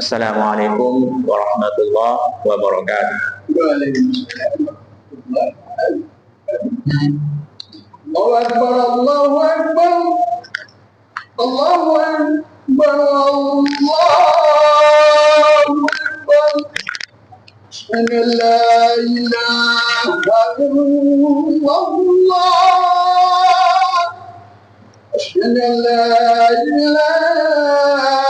السلام عليكم ورحمة الله وبركاته. الله أكبر الله أكبر الله أكبر الله أكبر. أن لا إله إلا الله. أشهد أن لا إله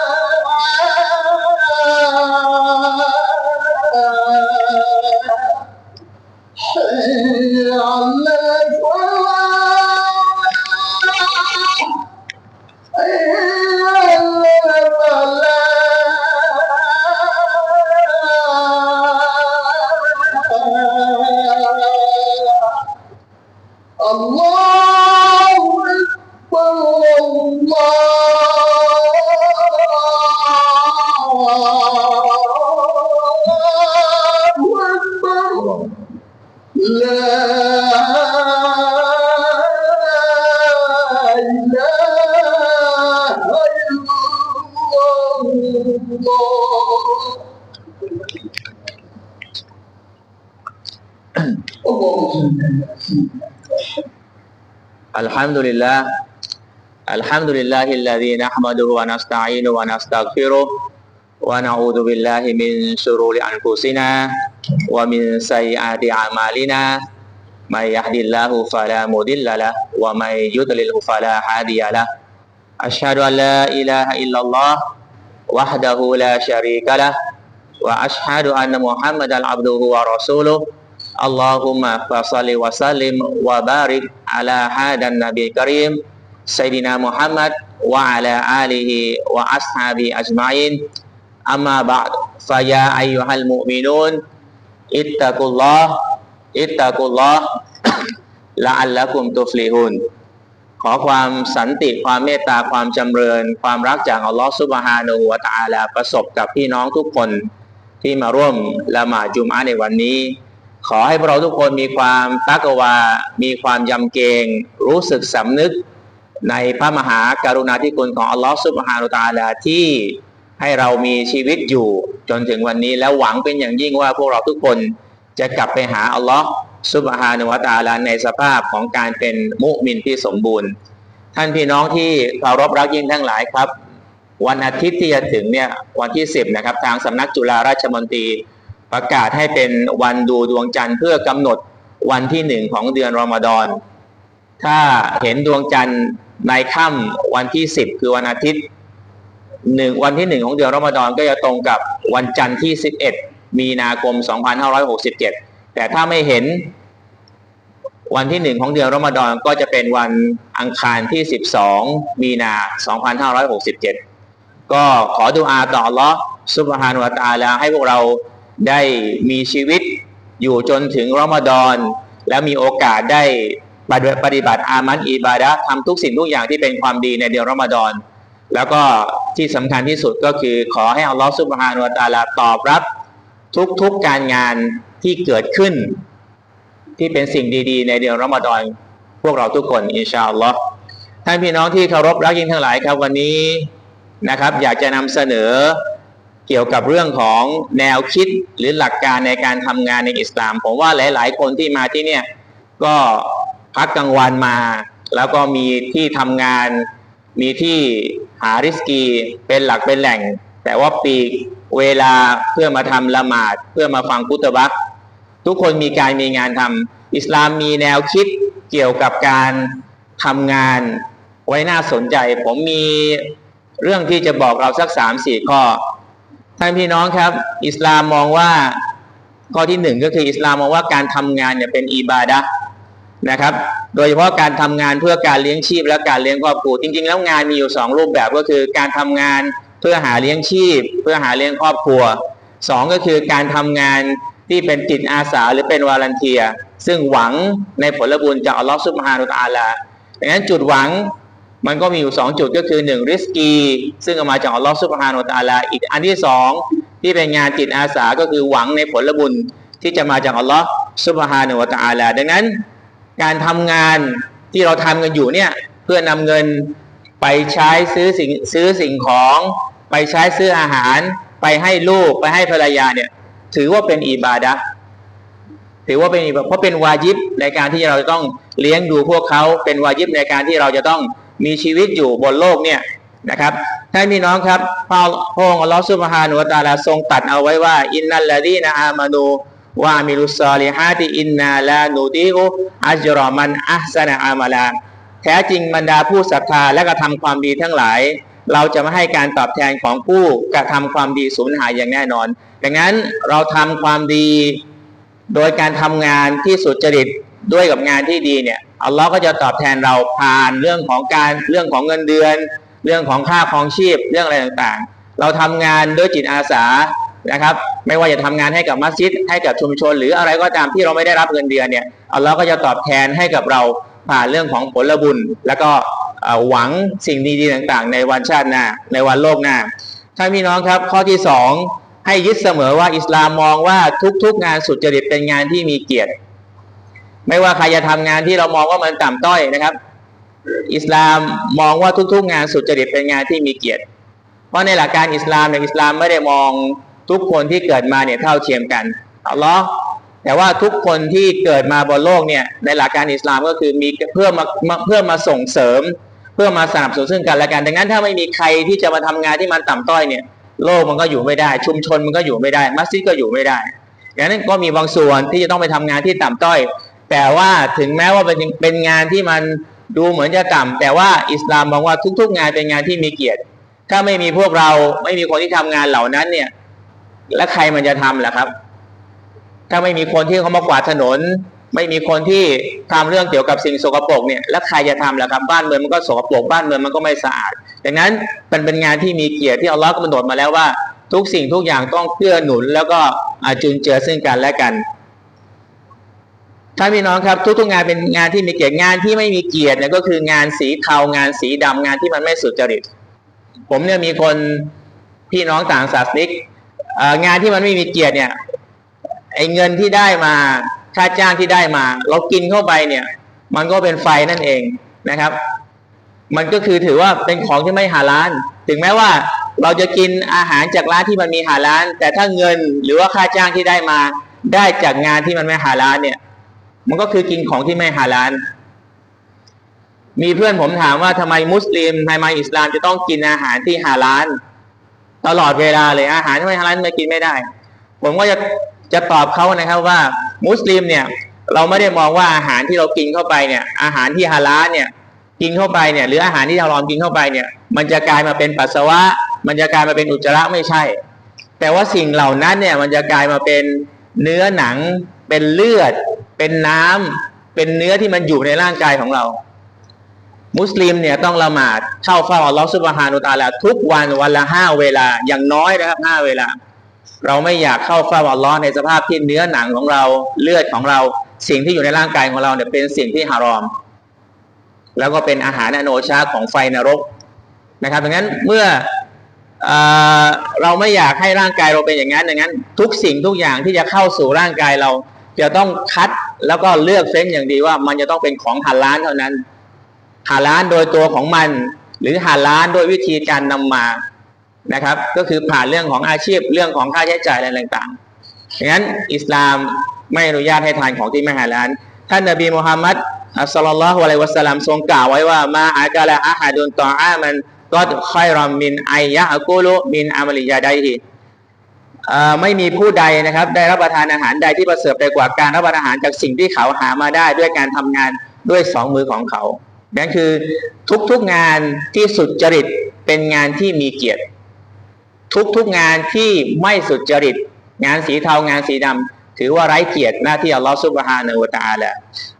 الحمد لله الحمد لله الذي نحمده ونستعينه ونستغفره ونعوذ بالله من شرور أنفسنا ومن سيئات أعمالنا من يهد الله فلا مضل له ومن يضلل فلا هادي له أشهد أن لا إله إلا الله وحده لا شريك له وأشهد أن محمدا عبده ورسوله اللهم فصل وسلم وبارك على هذا النبي الكريم سيدنا محمد وعلى آله وأصحابه أجمعين أما بعد فيا أيها المؤمنون อิตตะกุลลอฮ์อิตตะกุลลอฮ์ละอัลละกุมตุฟลีฮุนขอความสันติความเมตตาความจำเริญ ความรักจากอัลลอฮ์ซุบฮานูวะตาลาประสบกับพี่น้องทุกคนที่มาร่วมละหมาดจุมอาในวันนี้ ขอให้พวกเราทุกคนมีความตักวา มีความยำเกรงรู้สึกสำนึกในพระมหาการุณาธิคุณของอัลลอฮ์ซุบฮานุตาลาที่ ให้เรามีชีวิตอยู่จนถึงวันนี้แล้วหวังเป็นอย่างยิ่งว่าพวกเราทุกคนจะกลับไปหาอัลลอฮฺซุบฮานุวะตะอาลาในสภาพของการเป็นมุมินที่สมบูรณ์ ท่านพี่น้องที่เคารพรักยิ่งทั้งหลายครับ วันอาทิตย์ที่จะถึงเนี่ยวันที่ 10นะครับทางสำนักจุฬาราชมนตรีประกาศให้เป็นวันดูดวงจันทร์เพื่อกำหนดวันที่หนึ่งของเดือนรอมฎอน ถ้าเห็นดวงจันทร์ในค่ำวันที่ 10 คือวันอาทิตย์ หนึ่งวันที่หนึ่งของเดือนรอมฎอนก็จะตรงกับวันจันทร์ที่ 11 มีนาคม 2567 แต่ถ้าไม่เห็นวันที่หนึ่งของเดือนรอมฎอนก็จะเป็นวันอังคารที่ 12 มีนา 2567 ก็ขอดุอาต่อลลอฮ์ซุบฮานุวะตาลาให้พวกเราได้มีชีวิตอยู่จนถึงรอมฎอนและมีโอกาสได้ปฏิบัติอามันอิบาดะทำทุกสิ่งทุกอย่างที่เป็นความดีในเดือนรอมฎอน แล้วก็ที่สำคัญที่สุดก็คือขอให้อัลลอฮ์ซุบฮานุตาลาตอบรับทุกๆการงานที่เกิดขึ้น ที่เป็นสิ่งดีๆ ในเดือนรอมฎอนพวกเราทุกคนอินชาอัลลอฮ์ท่านพี่น้องที่เคารพรักยิ่งทั้งหลายครับวันนี้นะครับ อยากจะนำเสนอเกี่ยวกับเรื่องของแนวคิดหรือหลักการในการทำงานในอิสลาม ผมว่าหลาย ๆ คนที่มาที่เนี่ยก็พักกลางวันมา แล้วก็มีที่ทำงานมีที่ หาริสกีเป็นหลักเป็นแหล่ง แต่ว่าปีกเวลาเพื่อมาทำละหมาดเพื่อมาฟังกุตบักทุกคนมีการมีงานทำอิสลามมีแนวคิดเกี่ยวกับการทำงานไว้น่าสนใจ ผมมีเรื่องที่จะบอกเราสักสามสี่ข้อท่านพี่น้องครับ อิสลามมองว่าข้อที่หนึ่งก็คืออิสลามมองว่าการทำงานเนี่ยเป็นอิบาดะห์ นะครับ โดยเฉพาะการทำงานเพื่อการเลี้ยงชีพและการเลี้ยงครอบครัว จริง ๆ แล้วงานมีอยู่สองรูปแบบก็คือการทำงานเพื่อหาเลี้ยงชีพ เพื่อหาเลี้ยงครอบครัวสองก็คือการทำงานที่เป็นจิตอาสาหรือเป็นวาลันเทีย ซึ่งหวังในผลบุญจากอัลลอฮฺซุบฮานุตอาลาดังนั้นจุดหวังมันก็มีอยู่สองจุดก็คือหนึ่งริสกีซึ่งเอามาจากอัลลอฮฺซุบฮานุตอาลาอีกอันที่สองที่เป็นงานจิตอาสาก็คือหวังในผลบุญที่จะมาจากอัลลอฮฺซุบฮานุตอาลาดังนั้น การทำงานที่เราทำกันอยู่เนี่ย เพื่อนำเงินไปใช้ซื้อสิ่งซื้อสิ่งของ ไปใช้ซื้ออาหาร ไปให้ลูกไปให้ภรรยาเนี่ย ถือว่าเป็นอิบาดะถือว่าเป็นอิบาเพราะเป็นวาจิบในการที่เราจะต้องเลี้ยงดูพวกเขาเป็นวาจิบในการที่เราจะต้องมีชีวิตอยู่บนโลกเนี่ยนะครับท่านพี่น้องครับพระองค์อัลลอฮฺซุบฮานุวะตาลาทรงตัดเอาไว้ว่า อินนัลลดีนะอามานู วามิลุสซอลิฮาติอินนาลานูดีอุอัจรอมันอัพซนะอามาลาแท้จริงบรรดาผู้ศรัทธาและกระทำความดีทั้งหลาย เราจะไม่ให้การตอบแทนของผู้กระทำความดีสูญหายอย่างแน่นอน ดังนั้นเราทำความดี โดยการทำงานที่สุจริตด้วยกับงานที่ดีเนี่ยอัลลอฮ์ก็จะตอบแทนเราผ่านเรื่องของการเรื่องของเงินเดือน เรื่องของค่าครองชีพเรื่องอะไรต่างๆ เราทำงานด้วยจิตอาสา นะครับ ไม่ว่าจะทำงานให้กับมัสยิดให้กับชุมชน หรืออะไรก็ตามที่เราไม่ได้รับเงินเดือนเนี่ยอัลลอฮ์ก็จะตอบแทนให้กับเราผ่านเรื่องของผลบุญ แล้วก็หวังสิ่งดีๆต่างๆ ในวันชาติหน้าในวันโลกหน้าท่านพี่น้องครับ ข้อที่สองให้ยึดเสมอว่าอิสลามมองว่าทุกๆ งานสุจริตเป็นงานที่มีเกียรติ ไม่ว่าใครจะทำงานที่เรามองว่ามันต่ำต้อยนะครับ อิสลามมองว่าทุกๆ งานสุจริตเป็นงานที่มีเกียรติ เพราะในหลักการอิสลามเนี่ยอิสลามไม่ได้มอง ทุกคนที่เกิดมาเนี่ยเท่าเทียมกันอัลลอฮ์แต่ว่าทุกคนที่เกิดมาบนโลกเนี่ยในหลักการอิสลามก็คือมีเพื่อมามาเพื่อมาส่งเสริม เพื่อมาสนับสนุนซึ่งกันและกันดังนั้นถ้าไม่มีใครที่จะมาทำงานที่มันต่ำต้อยเนี่ยโลกมันก็อยู่ไม่ได้ ชุมชนมันก็อยู่ไม่ได้ มัสยิดก็อยู่ไม่ได้ดังนั้นก็มีบางส่วนที่จะต้องไปทำงานที่ต่ำต้อย แต่ว่าถึงแม้ว่าเป็นเป็นงานที่มันดูเหมือนจะต่ำแต่ว่าอิสลามมองว่าทุก ๆ งานเป็นงานที่มีเกียรติ ถ้าไม่มีพวกเราไม่มีคนที่ทำงานเหล่านั้นเนี่ย แล้วใครมันจะทำล่ะครับ ถ้าไม่มีคนที่เขามากวาดถนน ไม่มีคนที่ทำเรื่องเกี่ยวกับสิ่งสกปรกเนี่ยแล้วใครจะทำล่ะครับ บ้านเมืองมันก็สกปรกบ้านเมืองมันก็ไม่สะอาดดังนั้นมันเป็นงานที่มีเกียรติที่อัลลอฮ์กำหนดมาแล้วว่า ทุกสิ่งทุกอย่างต้องเกื้อหนุน แล้วก็จุนเจือซึ่งกันและกันท่านพี่น้องครับทุกๆงานเป็นงานที่มีเกียรติงานที่ไม่มีเกียรติเนี่ยก็คืองานสีเทางานสีดำงานที่มันไม่สุจริต ผมเนี่ยมีคนพี่น้องต่างศาสนิก งานที่มันไม่มีเกียรติเนี่ยไอ้เงินที่ได้มาค่าจ้างที่ได้มา เรากินเข้าไปเนี่ย มันก็เป็นไฟนั่นเองนะครับ มันก็คือถือว่าเป็นของที่ไม่หาร้าน ถึงแม้ว่าเราจะกินอาหารจากร้านที่มันมีหาร้าน แต่ถ้าเงินหรือว่าค่าจ้างที่ได้มา ได้จากงานที่มันไม่หาร้านเนี่ย มันก็คือกินของที่ไม่หาร้าน มีเพื่อนผมถามว่าทำไมมุสลิมทำไมอิสลามจะต้องกินอาหารที่ฮาลาล ตลอดเวลาเลยอาหารที่ไม่ฮาลาลไม่กินไม่ได้ ผมก็จะจะตอบเขานะครับว่ามุสลิมเนี่ยเราไม่ได้มองว่าอาหารที่เรากินเข้าไปเนี่ย อาหารที่ฮาลาลเนี่ยกินเข้าไปเนี่ย หรืออาหารที่เราลองกินเข้าไปเนี่ย มันจะกลายมาเป็นปัสสาวะ มันจะกลายมาเป็นอุจจาระไม่ใช่ แต่ว่าสิ่งเหล่านั้นเนี่ยมันจะกลายมาเป็นเนื้อหนัง เป็นเลือด เป็นน้ำเป็นเนื้อที่มันอยู่ในร่างกายของเรา มุสลิมเนี่ยต้องละหมาดเข้าเฝ้าอัลลอฮฺซุบฮานุตาลาทุกวันวันละห้าเวลาอย่างน้อยนะครับห้าเวลา เราไม่อยากเข้าเฝ้าอัลลอฮ์ในสภาพที่เนื้อหนังของเราเลือดของเรา สิ่งที่อยู่ในร่างกายของเราเนี่ยเป็นสิ่งที่ฮารอม แล้วก็เป็นอาหารอโนชาของไฟนรกนะครับดังนั้นเมื่อเอเราไม่อยากให้ร่างกายเราเป็นอย่างนั้นดังนั้น ทุกสิ่งทุกอย่างที่จะเข้าสู่ร่างกายเราจะต้องคัดแล้วก็เลือกเฟ้นอย่างดีว่ามันจะต้องเป็นของฮาลาลเท่านั้น ฮาล้าลโดยตัวของมัน หรือฮาล้าลโดยวิธีการนำมานะครับ ก็คือผ่านเรื่องของอาชีพเรื่องของค่าใช้จ่ายอะไรต่างๆดังนั้นอิสลามไม่อนุญาตให้ทานของที่ไม่ฮาล้าลท่านนบีมุฮัมมัดอัสลลัลลอฮุอะลัยวะสัลลัมทรงกล่าวไว้ว่ามาอากาละอาฮาดุนต่ออามันก็ค่อยรอมมินไอยะอะกุลุมินอามลิยาไดฮิเอ่อไม่มีผู้ใดนะครับ ได้รับประทานอาหารใดที่ประเสริฐไปกว่าการรับประทานอาหารจากสิ่งที่เขาหามาได้ด้วยการทำงานด้วยสองมือของเขา นั่นคือทุกๆงานที่สุจริตเป็นงานที่มีเกียรติ ทุกๆงานที่ไม่สุจริต งานสีเทางานสีดำถือว่าไร้เกียรติหน้าที่อัลลอฮฺซุบฮานะฮูวตะอาลา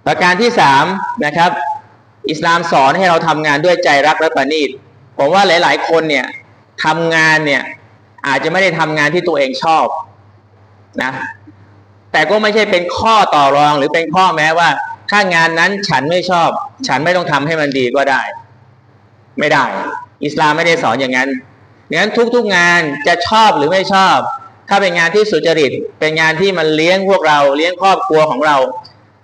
ประการที่สามนะครับ อิสลามสอนให้เราทำงานด้วยใจรักและประณีตผมว่าหลาย ๆ คนเนี่ยทำงานเนี่ยอาจจะไม่ได้ทำงานที่ตัวเองชอบนะแต่ก็ไม่ใช่เป็นข้อต่อรองหรือเป็นข้อแม้ว่า ถ้างานนั้นฉันไม่ชอบ ฉันไม่ต้องทำให้มันดีก็ได้ ไม่ได้ อิสลามไม่ได้สอนอย่างนั้นงั้นทุกๆงานจะชอบหรือไม่ชอบ ถ้าเป็นงานที่สุจริต เป็นงานที่มันเลี้ยงพวกเรา เลี้ยงครอบครัวของเรา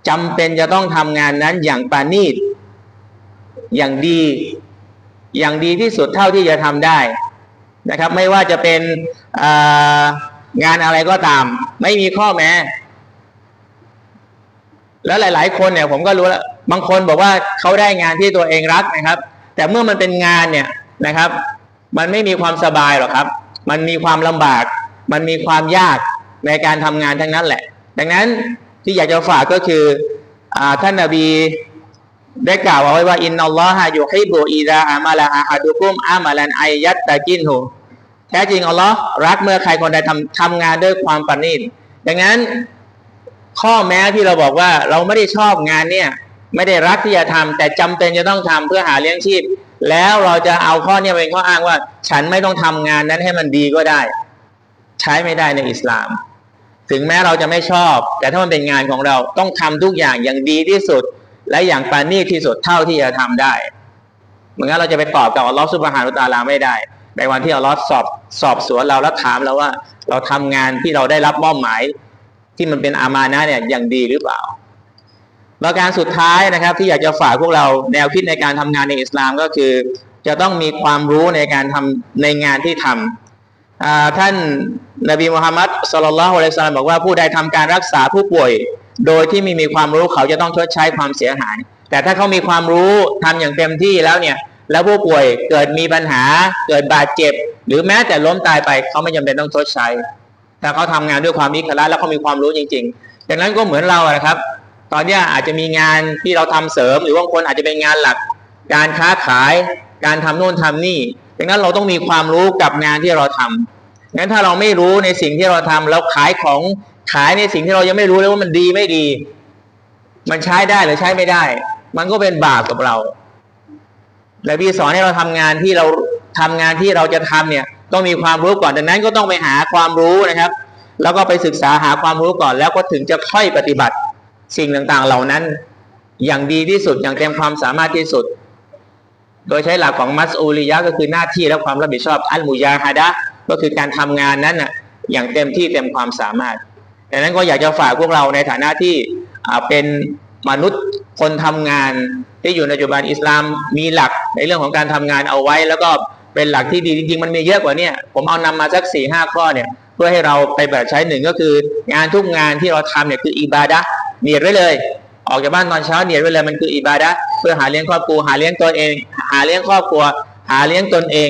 จำเป็นจะต้องทำงานนั้นอย่างปราณีตอย่างดี อย่างดีที่สุดเท่าที่จะทำได้นะครับ ไม่ว่าจะเป็นงานอะไรก็ตาม ไม่มีข้อแม้ แล้วหลาย ๆ คนเนี่ยผมก็รู้แล้วบางคนบอกว่าเขาได้งานที่ตัวเองรักนะครับ แต่เมื่อมันเป็นงานเนี่ยนะครับ มันไม่มีความสบายหรอกครับ มันมีความลำบาก มันมีความยากในการทำงานทั้งนั้นแหละ ดังนั้นที่อยากจะฝากก็คืออท่านนาบีได้กล่าวเอาไว้ว่าอินนัลลอฮะยูฮิบุอีดาอามาลาอาฮัดุกุมอามาลันไอยัตตะกินหูแท้จริงอัลลอฮ์รักเมื่อใครคนใดทำทำงานด้วยความประณีตดังนั้น ข้อแม้ที่เราบอกว่าเราไม่ได้ชอบงานเนี่ยไม่ได้รักที่จะทำแต่จำเป็นจะต้องทำเพื่อหาเลี้ยงชีพ แล้วเราจะเอาข้อเนี้เป็นข้ออ้างว่า ฉันไม่ต้องทำงานนั้นให้มันดีก็ได้ ใช้ไม่ได้ในอิสลาม ถึงแม้เราจะไม่ชอบ แต่ถ้ามันเป็นงานของเราต้องทำทุกอย่างอย่างดีที่สุด และอย่างปราณีตที่สุดเท่าที่จะทำได้เหมือนกันเราจะไปตอบกับอัลลอฮฺสุบฮานุตาลาไม่ได้ ในวันที่อัลลอฮฺสอบสอบสวนเราแล้วถามเราว่า เราทำงานที่เราได้รับมอบหมาย ที่มันเป็นอามานะเนี่ยอย่างดีหรือเปล่าประการสุดท้ายนะครับ ที่อยากจะฝากพวกเราแนวคิดในการทำงานในอิสลามก็คือ จะต้องมีความรู้ในการทำในงานที่ทำอ่าท่านนบีมุฮัมมัดสุลลัลฮุอะลัยซัลลัมบอกว่าผู้ใดทำการรักษาผู้ป่วย โดยที่ไม่มีความรู้เขาจะต้องชดใช้ความเสียหาย แต่ถ้าเขามีความรู้ทำอย่างเต็มที่แล้วเนี่ย แล้วผู้ป่วยเกิดมีปัญหาเกิดบาดเจ็บ หรือแม้แต่ล้มตายไปเขาไม่จำเป็นต้องชดใช้ ถ้าเขาทำงานด้วยความมิคละแล้วเขามีความรู้จริงๆดังนั้นก็เหมือนเราอะครับ ตอนนี้อาจจะมีงานที่เราทำเสริม หรือบางคนอาจจะเป็นงานหลัก การค้าขาย การทำโน่นทำนี่ ดังนั้นเราต้องมีความรู้กับงานที่เราทำงั้นถ้าเราไม่รู้ในสิ่งที่เราทำเราขายของขายในสิ่งที่เรายังไม่รู้เลยว่ามันดีไม่ดี มันใช้ได้หรือใช้ไม่ได้ มันก็เป็นบาปกับเราและพี่สอนให้เราทำงานที่เราทำงานที่เราจะทำเนี่ย ต้องมีความรู้ก่อนดังนั้นก็ต้องไปหาความรู้นะครับ แล้วก็ไปศึกษาหาความรู้ก่อน แล้วก็ถึงจะค่อยปฏิบัติสิ่งต่างๆ เหล่านั้น อย่างดีที่สุดอย่างเต็มความสามารถที่สุด โดยใช้หลักของมัสอูลิยะก็คือหน้าที่และความรับผิดชอบอัลมุยาฮะดะก็คือการทำงานนั้นน่ะอย่างเต็มที่เต็มความสามารถดังนั้นก็อยากจะฝากพวกเราในฐานะที่เป็นมนุษย์คนทำงานที่อยู่ในปัจจุบันอิสลามมีหลักในเรื่องของการทำงานเอาไว้ แล้วก็ เป็นหลักที่ดีจริงๆ มันมีเยอะกว่าเนี้ผมเอานำมาสักสี่ห้าข้อเนี่ยเพื่อให้เราไปแบบใช้หนึ่งก็คือ งานทุกงานที่เราทำเนี่ยคืออิบาดะเนียดไว้เลย ออกจากบ้านตอนเช้าเนียดไว้เลยมันคืออิบาดะเพื่อหาเลี้ยงครอบครัวหาเลี้ยงตัวเอง หาเลี้ยงครอบครัว หาเลี้ยงตนเอง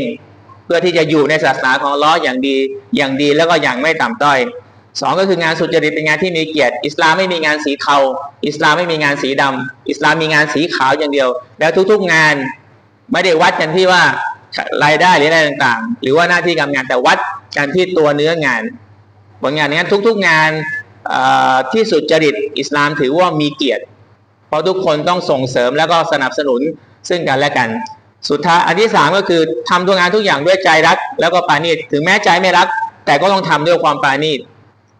เพื่อที่จะอยู่ในศาสนาของลล้ออย่างดีอย่างดีแล้วก็อย่างไม่ต่ำต้อยสองก็คืองานสุจริตเป็นงานที่มีเกียรติ อิสลามไม่มีงานสีเทาอิสลามไม่มีงานสีดำอิสลามมีงานสีขาวอย่างเดียว แล้วทุกๆงานไม่ได้วัดกันที่ว่า รายได้หรืออะไรต่างๆ หรือว่าหน้าที่การงานแต่วัดกันที่ตัวเนื้องานผลงานนี้ทุกๆงานที่สุดจริตอิสลามถือว่ามีเกียรติ เพราะทุกคนต้องส่งเสริมแล้วก็สนับสนุนซึ่งกันและกัน สุดท้ายอันที่สามก็คือทำตัวงานทุกอย่างด้วยใจรัก แล้วก็ปาณีตถึงแม้ใจไม่รัก แต่ก็ต้องทำด้วยความปาณีต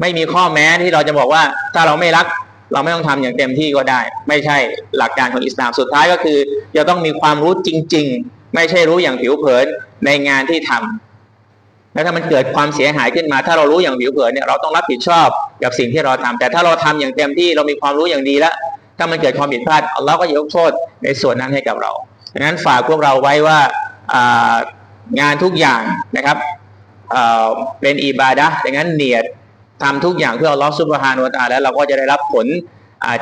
ไม่มีข้อแม้ที่เราจะบอกว่าถ้าเราไม่รักเราไม่ต้องทำอย่างเต็มที่ก็ได้ ไม่ใช่หลักการของอิสลามสุดท้ายก็คือจะต้องมีความรู้จริง ๆ ไม่ใช่รู้อย่างผิวเผินในงานที่ทำแล้วถ้ามันเกิดความเสียหายขึ้นมา ถ้าเรารู้อย่างผิวเผินเนี่ยเราต้องรับผิดชอบกับสิ่งที่เราทำแต่ถ้าเราทำอย่างเต็มที่เรามีความรู้อย่างดีแล้ว ถ้ามันเกิดความผิดพลาดอัลลอฮ์ก็จะยกโทษในส่วนนั้นให้กับเราดังนั้นฝากพวกเราไว้ว่างานทุกอย่างนะครับเเป็นอิบาดะดังนั้นเนียดทำทุกอย่างเพื่ออัลลอฮฺซุบฮานุวะตาแล้วเราก็จะได้รับผล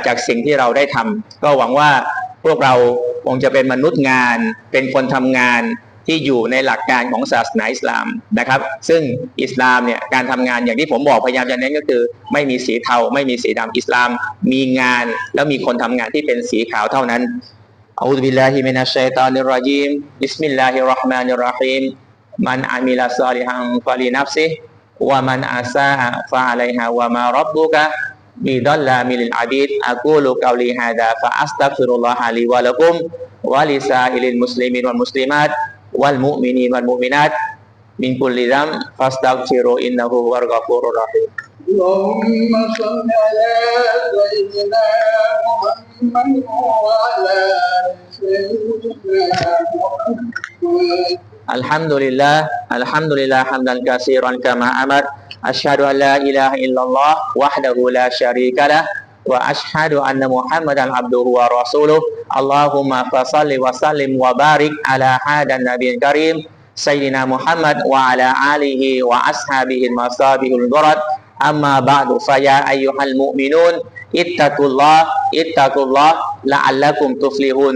จากสิ่งที่เราได้ทำก็หวังว่าพวกเรา คงจะเป็นมนุษย์งาน เป็นคนทำงานที่อยู่ในหลักการของศาสนาอิสลามนะครับ ซึ่งอิสลามเนี่ยการทำงานอย่างที่ผมบอกพยายามจะเน้นก็คือ ไม่มีสีเทาไม่มีสีดำอิสลาม มีงานแล้วมีคนทำงานที่เป็นสีขาวเท่านั้นอูบิลลาฮิมินัชชัยตานิรรจีมบิสมิลลาฮิรราะห์มานิรราะฮีมมันอามิลาซาลิฮัมฟาลีนับซิวะมันอาซาฟาอะลัฮาวะมารบบุกะ بظلام للعبيد أقول قولي هذا فأستغفر الله لي ولكم ولسائر المسلمين والمسلمات والمؤمنين والمؤمنات من كل ذنب فاستغفروا إنه هو الغفور الرحيم. اللهم صل على سيدنا محمد وعلى سيدنا محمد. الحمد لله الحمد لله حمدا كثيرا كما أمر أشهد أن لا إله إلا الله وحده لا شريك له وأشهد أن محمدا عبده ورسوله اللهم فصل وسلم وبارك على هذا النبي الكريم سيدنا محمد وعلى آله وأصحابه المصابيح الغرد أما بعد فيا أيها المؤمنون اتقوا الله اتقوا الله لعلكم تفلحون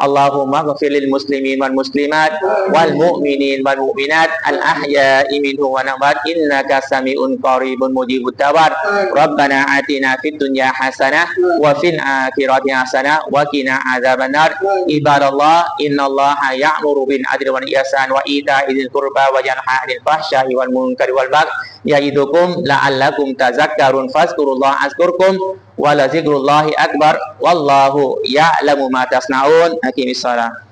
اللهم اغفر للمسلمين والمسلمات والمؤمنين والمؤمنات الأحياء منه والأموات إنك سميع قريب مجيب الدعوات ربنا آتنا في الدنيا حسنة وفي الآخرة حسنة وقنا عذاب النار. عباد الله إن الله يأمر بالعدل والإحسان وإيتاء ذي القربى وينهى عن الفحشاء والمنكر والبغي. يعظكم لعلكم تذكرون. فاذكروا الله أذكركم ولذكر الله أكبر والله يعلم ما تصنعون. أقيم الصلاة.